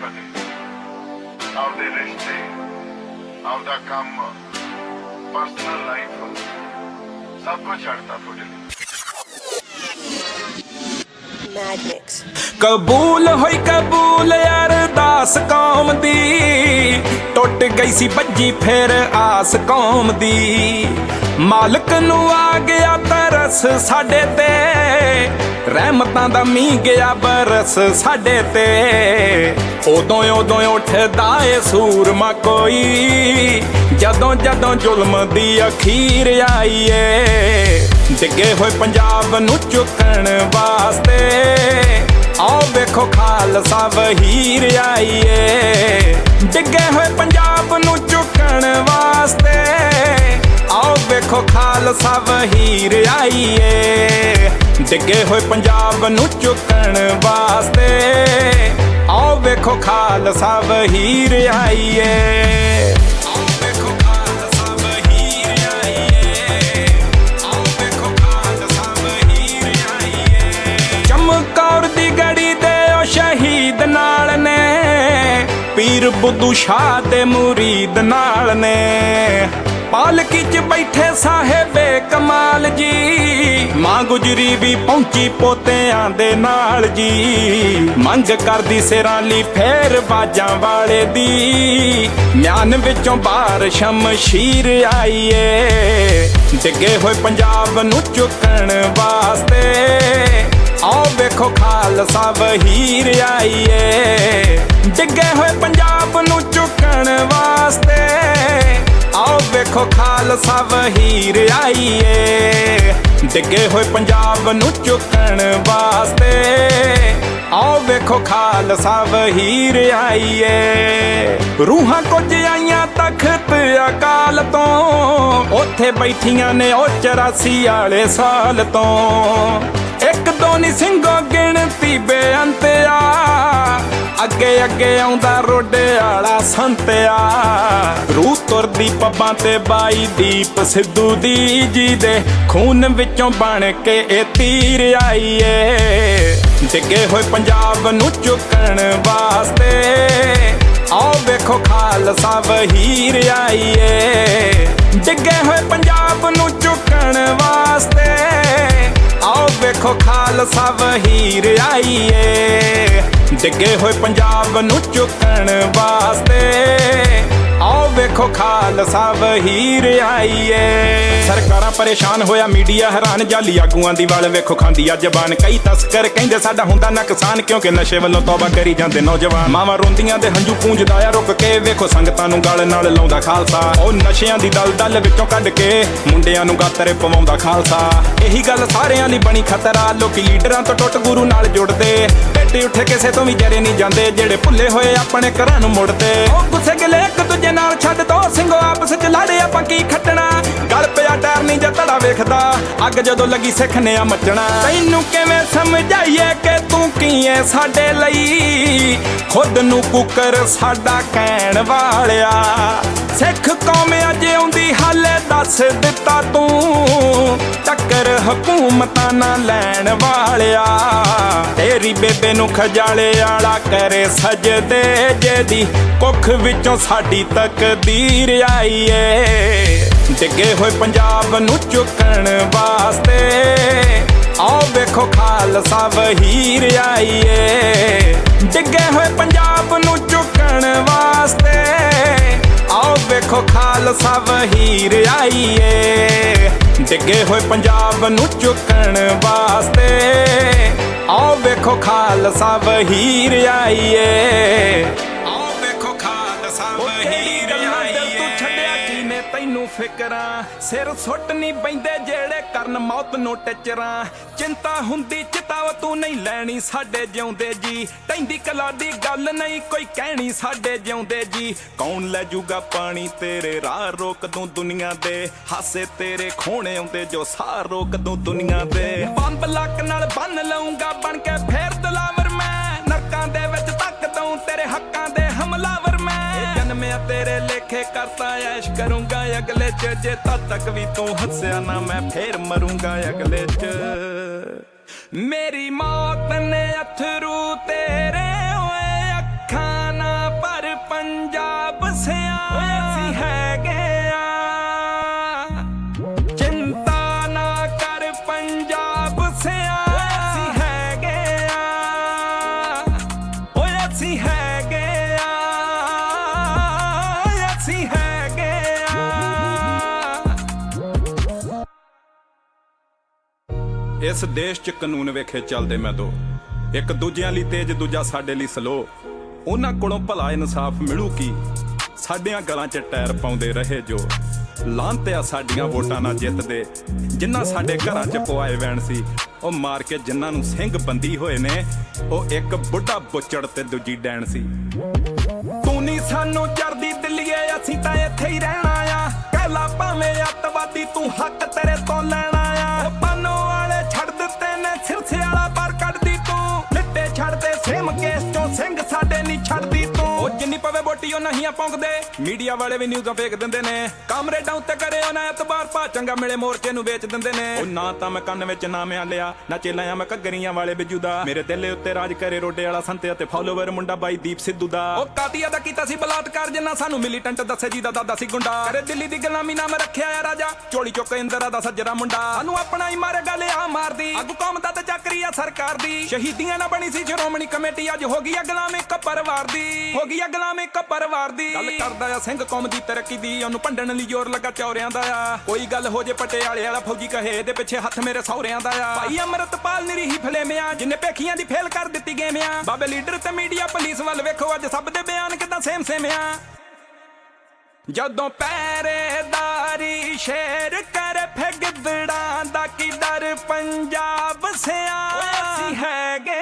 ਫਤਿਹ ਆਪਦੇ ਰਿਸ਼ਤੇ ਆਪਦਾ ਕੰਮ ਪਰਸਨਲ ਲਾਈਫ ਸਭ ਕੁਝ ਛੱਡਤਾ ਤੁਹਾਡੇ ਲਈ Mad Mix. ਕਬੂਲ ਹੋਈ ਕਬੂਲ ਅਰਦਾਸ ਕੌਮ ਦੀ। ਟੁੱਟ ਗਈ ਸੀ ਬੱਜੀ ਫਿਰ ਆਸ ਕੌਮ ਦੀ। ਮਾਲਕ ਨੂੰ ਆ ਗਿਆ ਤਰਸ ਸਾਡੇ ਤੇ। ਰਹਿਮਤਾਂ ਦਾ ਮੀਂਹ ਗਿਆ ਬਰਸ ਸਾਡੇ ਤੇ। ਉਦੋਂ ਉਦੋਂ ਉੱਠਦਾ ਏ ਸੂਰਮਾ ਕੋਈ। ਜਦੋਂ ਜਦੋਂ ਜ਼ੁਲਮ ਦੀ ਅਖੀਰ ਆਈ ਏ। ਡਿੱਗੇ ਹੋਏ ਪੰਜਾਬ ਨੂੰ ਚੁੱਕਣ ਵਾਸਤੇ। ਆਓ ਵੇਖੋ ਖਾਲਸਾ ਵਹੀਰ ਆਈਏ ਡਿੱਗੇ ਹੋਏ ਪੰਜਾਬ ਆਓ ਵੇਖੋ ਖਾਲਸਾ ਵਹੀਰ ਆਈਏ। ਡਿੱਗੇ ਹੋਏ ਪੰਜਾਬ ਨੂੰ ਚੁੱਕਣ ਵਾਸਤੇ। ਆਓ ਵੇਖੋ ਖਾਲਸਾ ਵਹੀਰ ਆਈਏ। ਆਓ ਵੇਖੋ ਦੀ ਗੜੀ ਦੇ ਉਹ ਸ਼ਹੀਦ ਨਾਲ ਨੇ। ਪੀਰ ਬੁੱਧੂ ਸ਼ਾਹ ਦੇ ਮੁਰੀਦ ਨਾਲ ਨੇ। ਪਾਲਕੀ 'ਚ ਬੈਠੇ ਸਾਹਿਬੇ ਕਮਾਲ ਜੀ। ਮਾਂ ਗੁਜਰੀ ਵੀ ਪਹੁੰਚੀ ਪੋਤਿਆਂ ਦੇ ਨਾਲ ਜੀ। ਮੰਗ ਕਰਦੀ ਸਿਰਾਂ ਲਈ ਫੇਰ ਬਾਜਾਂ ਵਾਲੇ ਦੀ। ਮਿਆਨ ਵਿੱਚੋਂ ਬਾਹਰ ਸ਼ਮਸ਼ੀਰ ਆਈਏ। ਡਿੱਗੇ ਹੋਏ ਪੰਜਾਬ ਨੂੰ ਚੁੱਕਣ ਵਾਸਤੇ। ਆਓ ਵੇਖੋ ਖਾਲਸਾ ਵਹੀਰ ਆਈਏ। ਡਿੱਗੇ ਹੋਏ ਪੰਜਾਬ ਨੂੰ ਚੁੱਕਣ ਵਾਸਤੇ। ਆਓ ਵੇਖੋ ਖਾਲਸਾ ਵਹੀਰ ਆਈਏ। ਡਿੱਗੇ ਹੋਏ ਪੰਜਾਬ ਨੂੰ ਚੁੱਕਣ ਵਾਸਤੇ। ਆਓ ਵੇਖੋ ਖਾਲਸਾ ਵਹੀਰ ਆਈਏ। ਰੂਹਾਂ ਕੁਝ ਆਈਆਂ ਤਖਤ ਅਕਾਲ ਤੋਂ। ਉੱਥੇ ਬੈਠੀਆਂ ਨੇ ਉਹ 84 ਵਾਲੇ ਸਾਲ ਤੋਂ। ਇੱਕ ਦੋ ਨੀ ਸਿੰਘੋ ਗਿਣਤੀ ਬੇਅੰਤ ਆ ਅੱਗੇ ਅੱਗੇ ਆਉਂਦਾ ਰੋਡੇ ਵਾਲਾ ਸੰਤਿਆ ਰੂਹ ਤੁਰਦੀ ਪੱਬਾਂ ਤੇ ਬਾਈ ਦੀਪ ਸਿੱਧੂ ਦੀ ਜੀ ਦੇ ਖੂਨ ਵਿੱਚੋਂ ਬਣ ਕੇ ਇਹ ਤੀਰ ਆਈਏ। ਡਿੱਗੇ ਹੋਏ ਪੰਜਾਬ ਨੂੰ ਚੁੱਕਣ ਵਾਸਤੇ, ਆਓ ਵੇਖੋ ਖਾਲਸਾ ਵਹੀਰ ਆਈਏ। ਡਿੱਗੇ ਹੋਏ ਪੰਜਾਬ ਨੂੰ ਚੁੱਕਣ ਵਾਸਤੇ, ਆਓ ਵੇਖੋ ਖਾਲਸਾ ਵਹੀਰ ਆਈਏ। ਡਿੱਗੇ ਹੋਏ ਪੰਜਾਬ ਨੂੰ ਚੁੱਕਣ ਵਾਸਤੇ। ਆਓ ਵੇਖੋ ਖਾਲਸਾ ਵਹੀਰ ਆਈਏ। ਸਰਕਾਰਾਂ ਪਰੇਸ਼ਾਨ ਹੋਇਆ, ਮੀਡੀਆ ਹੈਰਾਨ ਜਾਲੀ, ਆਗੂਆਂ ਦੀ ਵਾਲ ਵੇਖੋ ਖਾਂਦੀ ਆ ਜ਼ਬਾਨ। ਕਈ ਤਸਕਰ ਕਹਿੰਦੇ ਸਾਡਾ ਹੁੰਦਾ ਨੁਕਸਾਨ ਕਿਉਂਕਿ ਨਸ਼ੇ ਵੱਲੋਂ ਤੌਬਾ ਕਰੀ ਜਾਂਦੇ ਨੌਜਵਾਨ। ਮਾਵਾਂ ਰੋਂਦੀਆਂ ਤੇ ਹੰਝੂ ਪੂੰਝਦਾ ਆ, ਰੁਕ ਕੇ ਵੇਖੋ ਸੰਗਤਾਂ ਨੂੰ ਗਲ ਨਾਲ ਲਾਉਂਦਾ ਖਾਲਸਾ। ਉਹ ਨਸ਼ਿਆਂ ਦੀ ਦਲ ਵਿੱਚੋਂ ਕੱਢ ਕੇ ਮੁੰਡਿਆਂ ਨੂੰ ਗਾਤਰੇ ਪਵਾਉਂਦਾ ਖਾਲਸਾ। ਇਹੀ ਗੱਲ ਸਾਰਿਆਂ ਲਈ ਬਣੀ ਖਤਰਾ, ਲੋਕੀ ਲੀਡਰਾਂ ਤੋਂ ਟੁੱਟ ਗੁਰੂ ਨਾਲ ਜੁੜਦੇ। ਪੇਟੀ ਉੱਠੇ ਕਿਸੇ ਤੋਂ ਵੀ ਜਰੇ ਨਹੀਂ ਜਾਂਦੇ, ਜਿਹੜੇ ਭੁੱਲੇ ਹੋਏ ਆਪਣੇ ਘਰਾਂ ਨੂੰ ਮੁੜਦੇ। ਉਹ ਗੁੱਸੇ ਗਿਲੇ ਇੱਕ ਦੂਜੇ ਨਾਲ ਛੱਡ ਦੋ, ਸਿੰਘੋ ਆਪਸ ਚ ਲੜੇ, ਆਪਾਂ ਕੀ ਖੱਟਣਾ? ਪਿਆ ਟਾਇਰ ਨਹੀਂ ਜੇ ਧੜਾ ਵੇਖਦਾ। ਅੱਗ ਜਦੋਂ ਲੱਗੀ ਸਿੱਖ ਨੇ ਆ ਮੱਚਣਾ ਤੈਨੂੰ ਕਿਵੇਂ ਸਮਝਾਈਏ ਕਿ ਤੂੰ ਕੀ ਐ ਸਾਡੇ ਲਈ? ਖੁਦ ਨੂੰ ਕੁਕਰ ਸਾਡਾ ਕਹਿਣ ਵਾਲਿਆ। ਸਿੱਖ ਕੌਮ ਅੱਜ ਆਉਂਦੀ, ਹਾਲੇ ਦੱਸ ਦਿੱਤਾ ਤੂੰ। ਟੱਕਰ ਹਕੂਮਤਾਂ ਨਾ ਲੈਣ ਵਾਲਿਆ। ਤੇਰੀ ਬੇਬੇ ਨੂੰ ਖਜਾਲੇ ਵਾਲਾ ਕਰੇ ਸਜਦੇ, ਜਿਹਦੀ ਕੁੱਖ ਵਿੱਚੋਂ ਸਾਡੀ ਤਕਦੀਰ ਆਈਏ ਡਿੱਗੇ ਹੋਏ ਪੰਜਾਬ ਨੂੰ ਚੁੱਕਣ ਵਾਸਤੇ, ਆਓ ਵੇਖੋ ਖਾਲਸਾ ਵਹੀਰ ਏ। ਡਿੱਗੇ ਹੋਏ ਪੰਜਾਬ ਨੂੰ ਚੁੱਕਣ ਵਾਸਤੇ ਵੇਖੋ ਖਾਲਸਾ ਵਹੀਰ ਆਈਏ। ਡਿੱਗੇ ਹੋਏ ਪੰਜਾਬ ਨੂੰ ਚੁੱਕਣ ਵਾਸਤੇ। ਆਓ ਵੇਖੋ ਖਾਲਸਾ ਵਹੀਰ ਆਈਏ। ਆਓ ਕਿਨੇ ਫਿਕਰਾਂ, ਸਿਰ ਸੁੱਟ ਨਹੀਂ ਬੈਂਦੇ ਜਿਹੜੇ ਕਰਨ, ਮੌਤ ਨੂੰ ਟਿਚਰਾਂ। ਚਿੰਤਾ ਹੁੰਦੀ ਚਿਤਾਵ ਤੂੰ ਨਹੀਂ ਲੈਣੀ ਸਾਡੇ ਜਿਉਂਦੇ ਜੀ। ਟੈਂਦੀ ਕਲਾ ਦੀ ਗੱਲ ਨਹੀਂ ਕੋਈ ਕਹਿਣੀ ਸਾਡੇ ਜਿਉਂਦੇ ਜੀ। ਕੌਣ ਲੈ ਜੂਗਾ ਪਾਣੀ ਤੇਰੇ ਰਾਹ ਰੋਕ ਦੂੰ ਦੁਨੀਆ ਦੇ। ਹਾਸੇ ਤੇਰੇ ਖੋਣੇ ਆਉਂਦੇ ਜੋ ਸਾਰ ਰੋਕ ਦੂੰ ਦੁਨੀਆ ਦੇ। ਬੰਬ ਲੱਕ ਨਾਲ ਬੰਨ ਲਊਂਗਾ, ਬਣ ਕੇ ਕਰਤਾ ਐਸ਼ ਕਰੂੰਗਾ ਅਗਲੇ ਚ, ਜੇ ਤਦ ਤੱਕ ਵੀ ਤੂੰ ਹੱਸਿਆ ਨਾ ਮੈਂ ਫੇਰ ਮਰੂੰਗਾ ਅਗਲੇ ਚ। ਮੇਰੀ ਮੌਤ ਨੇ ਅਥਰੂ ਤੇਰੇ ਇਸ ਦੇਸ਼ 'ਚ ਕਾਨੂੰਨ ਵੇਖੇ ਚੱਲਦੇ ਮੈਂ ਦੋ। ਇੱਕ ਦੂਜਿਆਂ ਲਈ ਤੇਜ, ਦੂਜਾ ਸਾਡੇ ਲਈ ਸਲੋ ਉਹਨਾਂ ਕੋਲੋਂ ਭਲਾ ਇਨਸਾਫ ਮਿਲੂ ਕੀ? ਸਾਡਿਆਂ ਗਲਾਂ 'ਚ ਟਾਇਰ ਪਾਉਂਦੇ ਰਹੇ ਜੋ। ਲਾਂਤਿਆ ਸਾਡੀਆਂ ਵੋਟਾਂ ਨਾਲ ਜਿੱਤਦੇ। ਜਿਨ੍ਹਾਂ ਸਾਡੇ ਘਰਾਂ 'ਚ ਪਵਾਏ ਵੈਣ ਸੀ, ਉਹ ਮਾਰ ਕੇ ਜਿਨ੍ਹਾਂ ਨੂੰ ਸਿੰਘ ਬੰਦੀ ਹੋਏ ਨੇ, ਉਹ ਇੱਕ ਬੁੱਢਾ ਬੁੱਚੜ ਤੇ ਦੂਜੀ ਡੈਣ ਸੀ। ਤੂੰ ਨਹੀਂ ਸਾਨੂੰ ਚੜਦੀ ਦਿੱਲੀਏ ਅਸੀਂ ਤਾਂ ਇੱਥੇ ਹੀ ਰਹਿਣਾ ਆ। ਕਹਿਲਾ ਭਾਵੇਂ ਅੱਤਵਾਦੀ ਤੂੰ ਹੱਕ ਤੇਰੇ ਜਿੰਨੀ ਨਹੀਂ ਪੌਂਕਦੇ ਮੀਡੀਆ ਵਾਲੇ ਵੀ ਨਿਊਜ਼ਾਂ ਫੇਕ ਦਿੰਦੇ ਨੇ। ਕਾਮਰੇਡਾਂ ਉੱਤੇ ਕਰੇ ਉਹਨਾਂ ਐਤਬਾਰ ਭਾ ਚੰਗਾ ਮਿਲੇ ਮੋਰਚੇ ਨੂੰ ਵੇਚ ਦਿੰਦੇ ਨੇ। ਉਹ ਨਾ ਤਾਂ ਮੈਂ ਕੰਨ ਵਿੱਚ ਨਾਮਿਆਂ ਲਿਆ, ਨਾ ਚੇਲਾਇਆ ਮੈਂ ਘੱਗਰੀਆਂ ਵਾਲੇ ਬਿੱਜੂ ਦਾ। ਮੇਰੇ ਦਿਲ ਉੱਤੇ ਰਾਜ ਕਰੇ ਰੋਡੇ ਵਾਲਾ ਸੰਤੇ ਅਤੇ ਫਾਲੋਵਰ ਮੁੰਡਾ ਬਾਈ ਦੀਪ ਸਿੱਧੂ ਦਾ। ਉਹ ਕਾਤੀਆ ਦਾ ਕੀਤਾ ਸੀ ਬਲਾਤਕਾਰ, ਜਿੰਨਾ ਸਾਨੂੰ ਮਿਲੀਟੈਂਟ ਦੱਸੇ ਜੀ ਦਾ ਦਾਦਾ ਸੀ ਗੁੰਡਾ। ਕਰੇ ਦਿੱਲੀ ਦੀ ਗੁਲਾਮੀ ਨਾਮ ਰੱਖਿਆ ਆ ਰਾਜਾ। ਚੋਲੀ ਚੁੱਕ ਇੰਦਰਾ ਦਾ ਸੱਜਰਾ ਮੁੰਡਾ। ਸਾਨੂੰ ਆਪਣਾ ਹੀ ਮਾਰੇਗਾ ਲਿਆ ਮਾਰਦੀ। ਆਗੂ ਕੌਮ ਦਾ ਤੇ ਚੱਕਰੀ ਆ ਸਰਕਾਰ ਦੀ। ਸ਼ਹੀਦੀਆਂ ਨਾ ਬਣੀ ਸੀ ਸ਼੍ਰੋਮਣੀ ਕਮੇਟੀ, ਅੱਜ ਹੋ ਗਈ ਆ ਗੁਲਾਮੀ ਇੱਕ ਦੀ। ਹੋ ਗਈ ਆ ਗੁਲਾਮੀ ਇੱਕ ਪਰਿਵਾਰ ਦੀ। ਗੱਲ ਕਰਦਾ ਆ ਸਿੰਘ ਕੌਮ ਦੀ ਤਰੱਕੀ ਦੀ ਉਹਨੂੰ ਭੰਡਣ ਲਈ ਜ਼ੋਰ ਲੱਗਾ ਚੌਰਿਆਂ ਦਾ ਆ। ਕੋਈ ਗੱਲ ਹੋ ਜੇ ਪਟਿਆਲੇ ਵਾਲਾ ਫੌਜੀ ਕਹੇ ਇਹਦੇ ਪਿੱਛੇ ਹੱਥ ਮੇਰੇ ਸਹੁਰਿਆਂ ਦਾ ਆ। ਭਾਈ ਅਮਰਤਪਾਲ ਨਿਰੀਹੀ ਫਲੇਮਿਆ ਜਿੰਨੇ ਪੇਖੀਆਂ ਦੀ ਫੇਲ ਕਰ ਦਿੱਤੀ ਗੇਮਿਆ। ਬਾਬੇ ਲੀਡਰ ਤੇ ਮੀਡੀਆ ਪੁਲਿਸ ਵੱਲ ਵੇਖੋ ਅੱਜ ਸਭ ਦੇ ਬਿਆਨ ਕਿਦਾਂ ਸੇਮ ਸੇਮ ਆ। ਜਦੋਂ ਪਹਿਰੇਦਾਰੀ ਸ਼ੇਰ ਕਰ ਫਿਗਦੜਾਂ ਦਾ ਕੀ ਡਰ ਪੰਜਾਬ ਸਿਆ ਅਸੀਂ ਹੈਗੇ